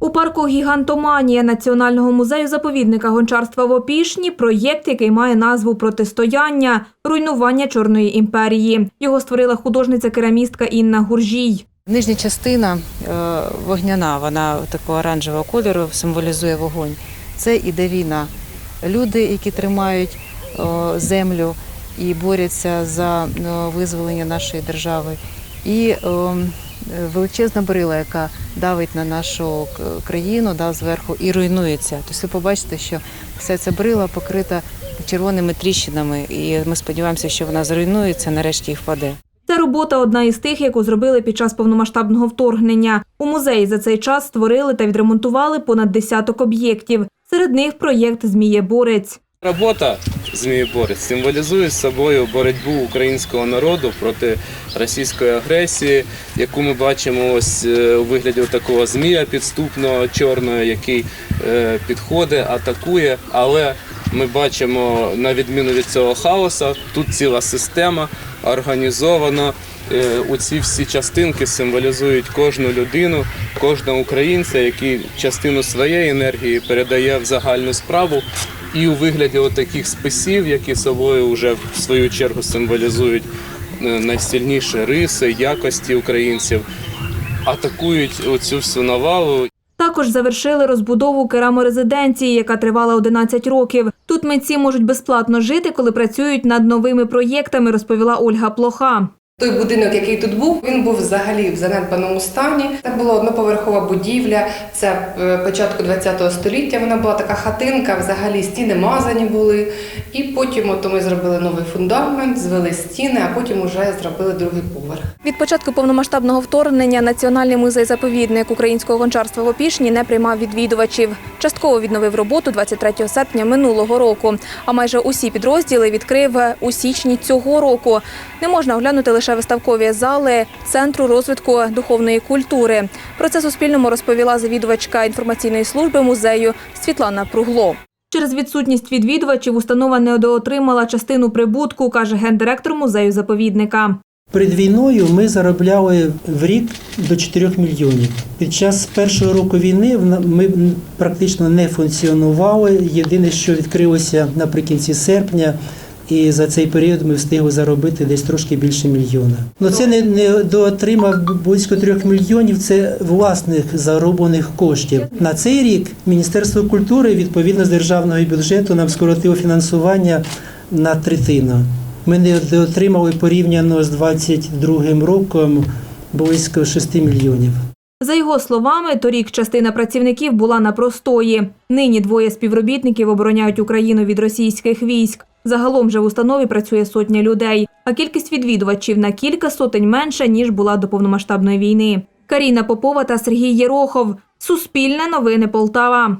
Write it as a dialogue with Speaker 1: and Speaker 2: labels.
Speaker 1: У парку Гігантоманія Національного музею заповідника гончарства в Опішні проєкт, який має назву Протистояння руйнування Чорної імперії. Його створила художниця-керамістка Інна Гуржій.
Speaker 2: Нижня частина е, вогняна, вона такого оранжевого кольору символізує вогонь. Це іде війна. Люди, які тримають е, землю і борються за е, визволення нашої держави. І е, величезна брила, яка давить на нашу країну, да, зверху і руйнується. Тобто ви побачите, що вся ця брила покрита червоними тріщинами, і ми сподіваємося, що вона зруйнується, нарешті і впаде.
Speaker 1: Ця робота одна із тих, яку зробили під час повномасштабного вторгнення. У музеї за цей час створили та відремонтували понад десяток об'єктів. Серед них проєкт Змієборець.
Speaker 3: Робота Змієборець символізує собою боротьбу українського народу проти російської агресії, яку ми бачимо ось е, у вигляді такого змія підступного чорного, який е, підходить, атакує. Але ми бачимо, на відміну від цього хаоса, тут ціла система організована. Е, Оці всі частинки символізують кожну людину, кожного українця, який частину своєї енергії передає в загальну справу. І у вигляді таких списів, які собою вже в свою чергу символізують е, найсильніші риси, якості українців, атакують оцю всю навалу
Speaker 1: Також завершили розбудову кераморезиденції, яка тривала 11 років. Тут митці можуть безплатно жити, коли працюють над новими проєктами, розповіла Ольга Плоха.
Speaker 4: Той будинок, який тут був, він був взагалі в занедбаному стані. Це була одноповерхова будівля. Це е, початку ХХ століття. Вона була така хатинка, взагалі стіни мазані були. І потім ото ми зробили новий фундамент, звели стіни, а потім вже зробили другий поверх.
Speaker 1: Від початку повномасштабного вторгнення Національний музей-заповідник українського гончарства в Опішні не приймав відвідувачів. Частково відновив роботу 23 серпня минулого року. А майже усі підрозділи відкрив у січні цього року. Не можна оглянути лише виставкові зали Центру розвитку духовної культури. Про це Суспільному розповіла завідувачка інформаційної служби музею Світлана Пругло. Через відсутність відвідувачів установа недоотримала частину прибутку, каже гендиректор музею-заповідника.
Speaker 5: Перед війною ми заробляли в рік до 4 мільйонів. Під час першого року війни ми практично не функціонували. Єдине, що відкрилося наприкінці серпня, і за цей період ми встигли заробити десь трошки більше мільйона. Ну це не, не доотримав близько 3 мільйонів. Це власних зароблених коштів. На цей рік Міністерство культури відповідно з державного бюджету нам скоротило фінансування на третину. Ми не отримали порівняно з 22 роком близько 6 мільйонів.
Speaker 1: За його словами, торік частина працівників була на простої. Нині двоє співробітників обороняють Україну від російських військ. Загалом же в установі працює сотня людей, а кількість відвідувачів на кілька сотень менша, ніж була до повномасштабної війни. Каріна Попова та Сергій Єрохов. Суспільне новини Полтава.